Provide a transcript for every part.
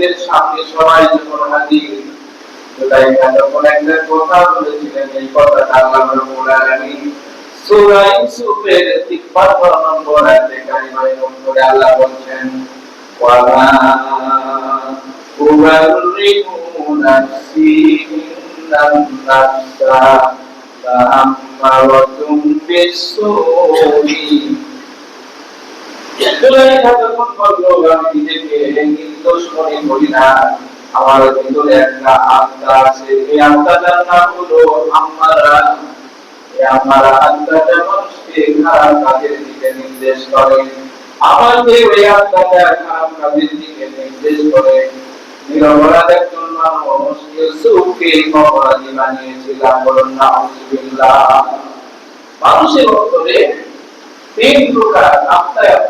সাহেবদের সামনে সবাই যখন হাজির যখন একটা কথা বলেছিলেন, এই কথাটা আল্লাহ রাব্বুল আলামিন সূরা ইউসুফের 53 নম্বর আয়াতে কারিমায় নম্বরে আল্লাহ বলছেন ওয়ালা উবাররিহু নাফসি ইন্নান নাফসা লাআম্মারাতুম বিসসুই আমার ভিতরে একটা আত্মা আছে। এই আত্মাটার নাম হলো আমারা আমারা আত্মাটা মানুষকে খারাপ কাজের দিকে নির্দেশ করে। আমাকে ওই আত্মাটা খারাপ কাজের দিকে নির্দেশ করে। মানুষের অন্তরে তিন প্রকার আত্মা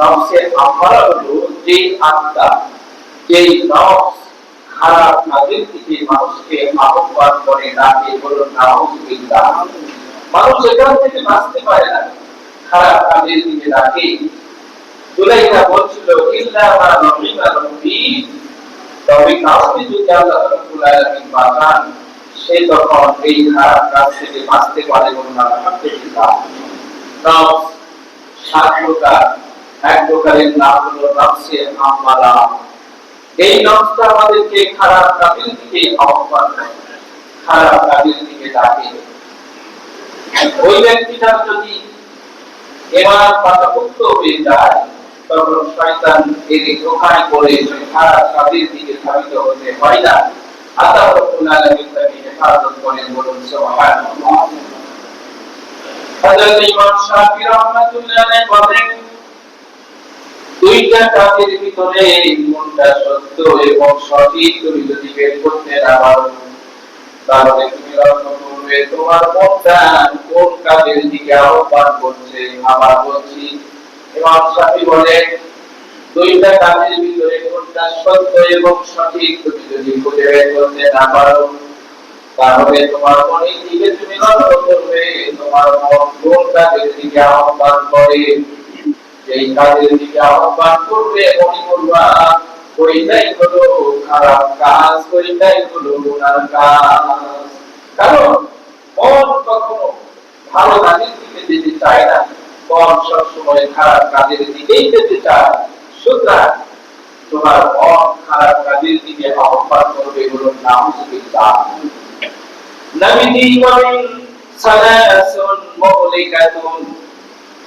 নফসে না। সে তখন এই খারাপ কাজ থেকে বাঁচতে পারে বলুন আলহামদুলিল্লাহ নফস প্রকার এক প্রকারের নাম হলো নফসে আমারা এই নফসটা আমাদেরকে খারাপ কাজের দিকে আহ্বান করে। খারাপ কাজের দিকে ডাকে ওই ব্যক্তিটার যদি এবার পাতাভুক্ত হয়ে যায়, তখন শয়তান একে ধোকায় করে খারাপ কাজের দিকে ধাবিত হতে হয় না। আল্লাহ রাব্বুল আলামিন তাকে হেফাজত করেন বলুন, সুবহানাল্লাহ। হযরত ইমাম শাফি রাহমাতুল্লাহ আলাইহি বলেন দুইটা কাজের ভিতরে কোনটা সত্য এবং সঠিক তুমি যদি বের করতে না পারো, তাহলে তুমি লক্ষ্য করবে তোমার মনটা কোন কাজের দিকে আহ্বান করছে? আবার বলছি, ইমাম শাফি বলেন দুইটা কাজের ভিতরে কোনটা সত্য এবং সঠিক তুমি যদি খুঁজে বের করতে না পারো, তাহলে তোমার মনের দিকে তুমি লক্ষ্য করবে তোমার মন কোন কাজের দিকে আহ্বান করে? এই কাজের দিকে আহ্বান করবে, মনে করবা, ওইটাই হলো খারাপ কাজ, ওইটাই হলো গুনার কাজ। কারণ, মন কখনো ভালো কাজের দিকে যেতে চায় না। মন সবসময় খারাপ কাজের দিকেই যেতে চায়। সুতরাং, তোমার মন খারাপ কাজের দিকে আহ্বান করবে হলো নাউজুবিল্লাহ নবীজি বলেন, সালাসুন মুহলিকাতুন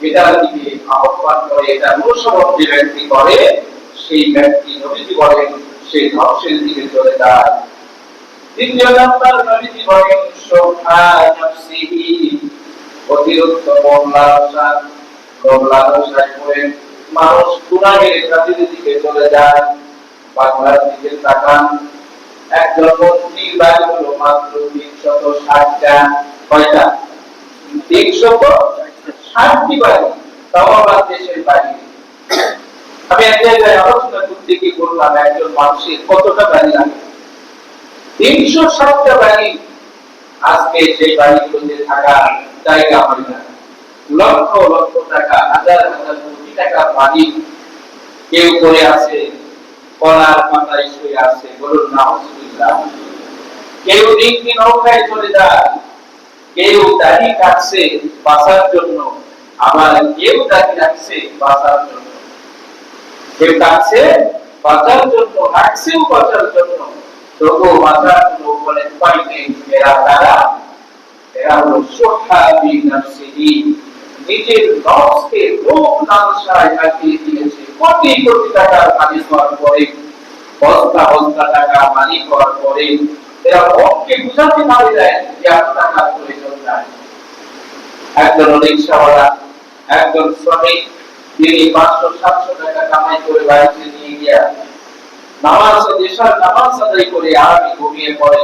এটার দিকে আহ্বান করে এটা অনুসরণ ব্যক্তি করে, সেই ব্যক্তি নবীজি দিকে চলে যায় মানুষ কাজের দিকে চলে যায়, বাংলার দিকে তাকান। একজন হলো মাত্র তিনশত ষাটটা, কয়টা? তিনশত? ষাটটি বাড়ি তাও দেশের বাড়ি আমি এক জায়গায় আলোচনা করতে গিয়ে বললাম, একজন মানুষের কতটা বাড়ি লাগে? তিনশো ষাটটা বাড়ি আজকে সেই থাকা জায়গা হয় না। লক্ষ লক্ষ টাকা, হাজার হাজার কোটি টাকা বাড়ি কেউ করে আছে, কলার শুয়ে আছে, বলুন নাউজুবিল্লাহ কেউ ডিঙ্গি নৌকায় চলে যায়, কেউ দাড়ি কাটছে বাঁচার জন্য। আবার কেউ দাড়ি রাখছে বাঁচার জন্য। কেউ কাটছে বাঁচার জন্য, রাখছেও বাঁচার জন্য। তবুও বাঁচার জন্য বলে উপায় নেই। এরা তারা, এরা হলো সোহাবি নাফসিহি। নিজের নফসকে লোভ লালসায় কাটিয়ে দিয়েছে। কোটি কোটি টাকার মালিক হওয়ার পরে, বস্তা বস্তা টাকা মালিক হওয়ার পরে, এরা মনকে বুঝাতে পারে দেয় যে এত টাকার প্রয়োজন নাই একজন রিক্সাওয়ালা একজন শ্রমিক, তিনি পাঁচশো, সাতশো টাকা কামাই করে বাড়িতে নিয়ে গিয়া নামাজ নামাজ আদায় করে আরামে ঘুমিয়ে পড়ে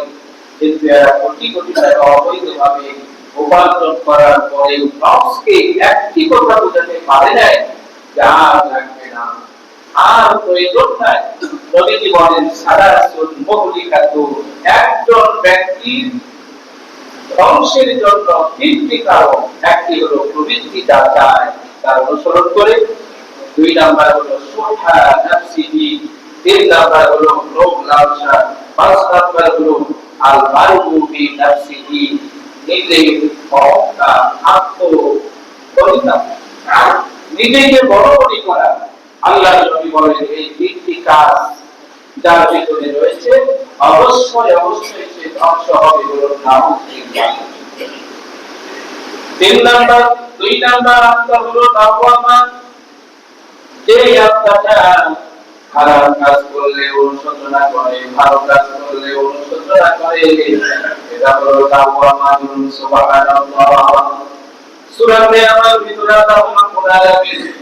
কিন্তু এরা কোটি কোটি টাকা অবৈধভাবে উপার্জন করার পরে নফসকে একটি কথা বোঝাতে পারে নাই লাগবে না। আর প্রয়োজন নাই। নবীজি বলেন, সারা একজন ব্যক্তির ধ্বংসের জন্য তিনটি কারণ একটি হলো প্রবৃত্তি যা চায় তার অনুসরণ করে। দুই নাম্বার হলো তিন নাম্বার হলো লোভ লালসা, পাঁচ নাম্বার হলো আল নাফসিহি অহংকার আত্ম নিজেকে বড় মনে করা। আল্লাহ নবী বলেন, এই তিনটি কাজ যার ভিতরে রয়েছে, অবশ্যই অবশ্যই সে ধ্বংস হবে বলুন নাম তিন নাম্বার, দুই নাম্বার আত্মা হলো তাওয়ামান যে আত্মাটা খারাপ কাজ করলে, অনুশোচনা করে, ভালো কাজ করলে, অনুশোচনা করে। এটা হলো তাওয়ামান সুবহানাল্লাহ। সূরাতে আমার ভিতরে আল্লাহ রাব্বুল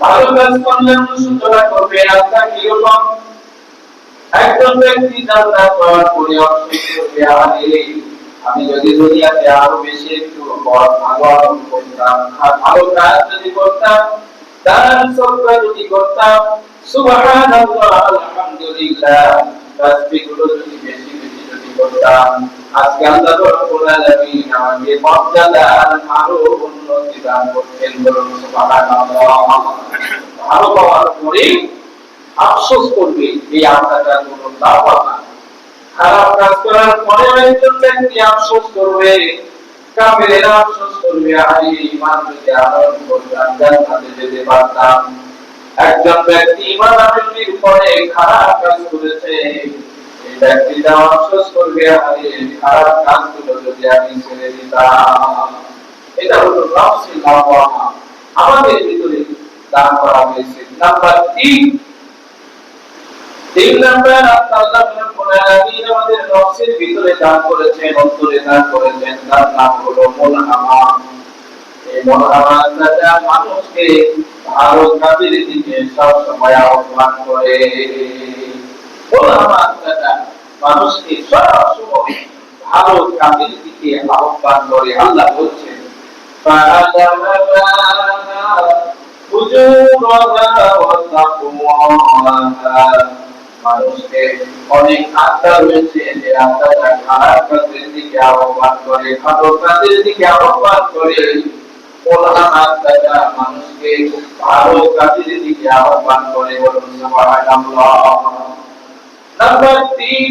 ভালো কাজ করলে অনুশোচনা করবে আত্মা কীরকম একজন ব্যক্তি জান্নাত পাওয়ার পরে অবশ্যই করবে আমি যদি দুনিয়াতে আরও বেশি একটু ভালো আমল করতাম আর ভালো কাজ যদি করতাম দান সদকা যদি করতাম সুবহানাল্লাহ আলহামদুলিল্লাহ তাসবিহগুলো যদি বেশি বেশি যদি করতাম আজকে আরও উন্নতি দান সুবহানাল্লাহ। ভালো পাওয়ার পরে আফসোস করবে এই কোনো লাভ খারাপ কাজ করার পরে একজন ব্যক্তি আফসোস করবে আফসোস করবে যদি আহরণ করতাম যেতে পারতাম। একজন ব্যক্তি ইমান আহরণের পরে খারাপ কাজ করেছে। এই করবে আরে খারাপ যদি আমি ছেড়ে দিতাম এটা হলো নফসি আমাদের ভিতরে দান করা হয়েছে নাম্বার তিন তিন নাম্বার আল্লাহ আমাদের নফসের ভিতরে দান করেছেন অন্তরে দান করেছেন তার নাম হলো মানুষকে ভালো কাজের দিকে সব সময় আহ্বান করে মানুষকে সবসময় ভালো কাজের দিকে আহ্বান করে আল্লাহ বলছেন মানুষকে ভালো কাজের দিকে আহ্বান করে নাম্বার তিন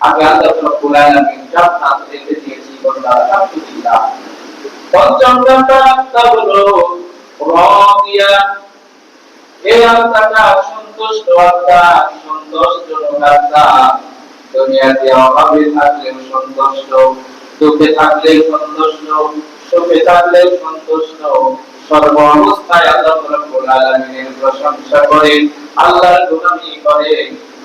আল্লাহ সন্তুষ্ট অভাবে থাকলেও সন্তুষ্ট সর্ব অবস্থায় আল্লাহ প্রশংসা করে আল্লাহর করে।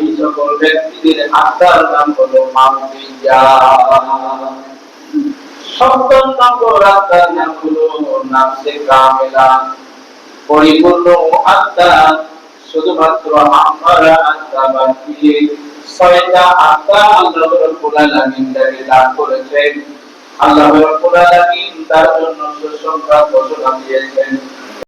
এই সকল ব্যক্তিদের আত্মার নাম হলো সপ্তম নম্বর আত্মার নাম হলো নাফসে কামেলা। পরিপূর্ণ আত্মা শুধুমাত্র আমরা আত্মা বাকি। ছয়টা আত্মা আল্লাহ রাব্বুল আলামিন তাকে দান করেছেন। আল্লাহ রাব্বুল আলামিন তার জন্য সুসংবাদ ঘোষণা দিয়েছেন।